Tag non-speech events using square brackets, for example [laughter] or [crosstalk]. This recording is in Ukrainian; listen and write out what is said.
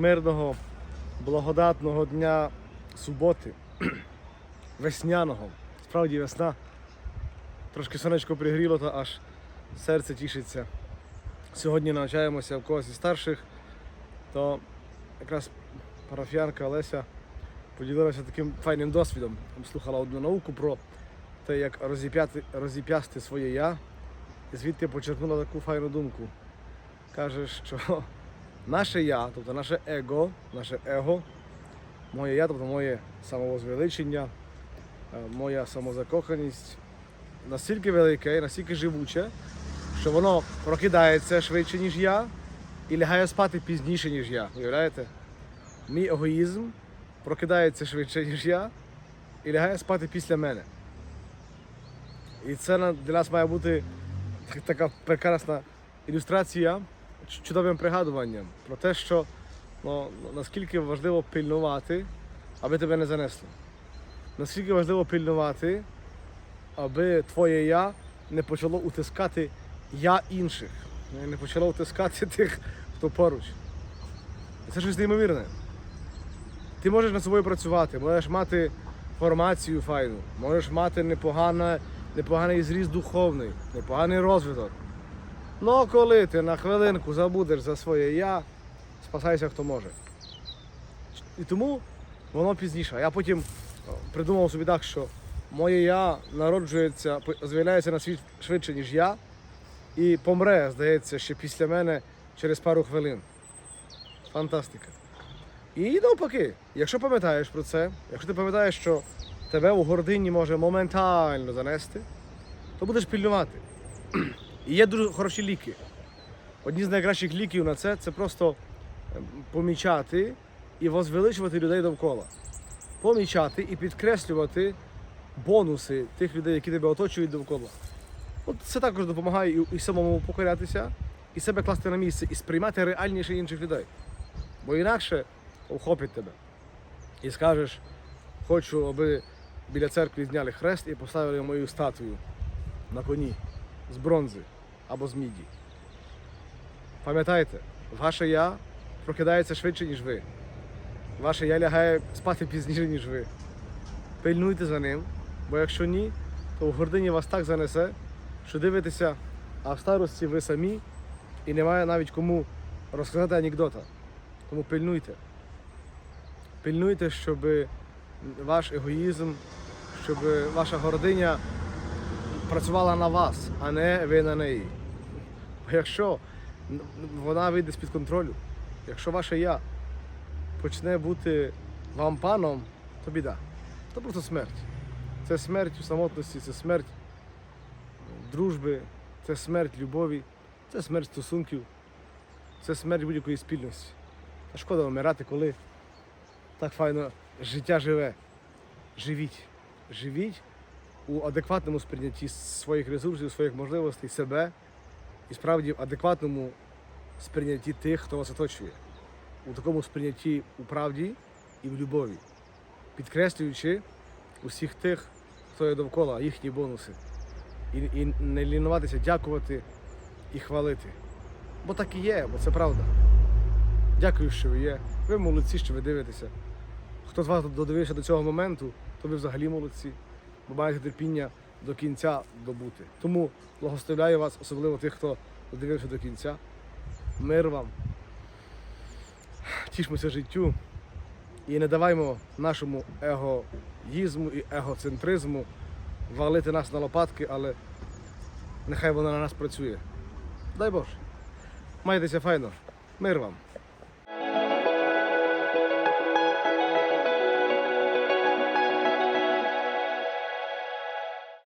мирного, благодатного дня суботи, [clears throat] весняного. Справді весна. Трошки сонечко пригріло, то аж серце тішиться. Сьогодні навчаємося в когось із старших, то якраз парафіянка Олеся поділилася таким файним досвідом. Слухала одну науку про те, як розіп'ясти своє я, і звідти почерпнула таку файну думку. Каже, що наше я, тобто наше его, наше его, моє я, тобто моє самовозвеличення, е, моя самозакоханість настільки велике і настільки живуче, що воно прокидається швидше, ніж я, і лягає спати пізніше, ніж я. Уявляєте? Мій егоїзм прокидається швидше, ніж я, і лягає спати після мене. І це для нас має бути така прекрасна ілюстрація чудовим пригадуванням про те, що ну, наскільки важливо пильнувати, аби тебе не занесло. Наскільки важливо пильнувати, аби твоє я не почало утискати я інших, не почало утискати тих, хто поруч. Це щось неймовірне. Ти можеш над собою працювати, можеш мати формацію файну, можеш мати непоганий зріст духовний, непоганий розвиток. Ну коли ти на хвилинку забудеш за своє я, спасайся хто може. І тому воно пізніше. Я потім придумав собі так, що моє я народжується, з'являється на світ швидше, ніж я, і помре, здається, ще після мене через пару хвилин. Фантастика. І навпаки, якщо пам'ятаєш про це, якщо ти пам'ятаєш, що тебе у гордині може моментально занести, то будеш пильнувати. І є дуже хороші ліки. Одні з найкращих ліків на це це просто ем, помічати і возвеличувати людей довкола. Помічати і підкреслювати бонуси тих людей, які тебе оточують довкола. От це також допомагає і, самому покорятися, і себе класти на місце, і сприймати реальніше інших людей. Бо інакше охопить тебе. І скажеш, хочу, аби біля церкви зняли хрест і поставили мою статую на коні з бронзи або з міді. Пам'ятайте, ваше я прокидається швидше, ніж ви. Ваше я лягає спати пізніше, ніж ви. Пильнуйте за ним, бо якщо ні, то в гордині вас так занесе, що дивитеся, а в старості ви самі і немає навіть кому розказати анекдота. Тому пильнуйте. Пильнуйте, щоб ваш егоїзм, щоб ваша гординя працювала на вас, а не ви на неї. Бо якщо вона вийде з-під контролю, якщо ваше я почне бути вам паном, то біда. То просто смерть. Це смерть у самотності, це смерть дружби, це смерть любові, це смерть стосунків, це смерть будь-якої спільності. Та шкода вмирати, коли так файно життя живе. Живіть. Живіть у адекватному сприйнятті своїх ресурсів, своїх можливостей, себе і справді в адекватному сприйнятті тих, хто вас оточує. У такому сприйнятті у правді і в любові, підкреслюючи усіх тих, хто є довкола, їхні бонуси. І, і не лінуватися, дякувати і хвалити. Бо так і є, бо це правда. Дякую, що ви є. Ви молодці, що ви дивитеся. Хто з вас додивився до цього моменту, то ви взагалі молодці, бо маєте терпіння до кінця добути. Тому благословляю вас, особливо тих, хто додивився до кінця. Мир вам. Тішмося життю і не даваймо нашому егоїзму і егоцентризму валити нас на лопатки, але нехай воно на нас працює. Дай Боже. Майтеся файно. Мир вам.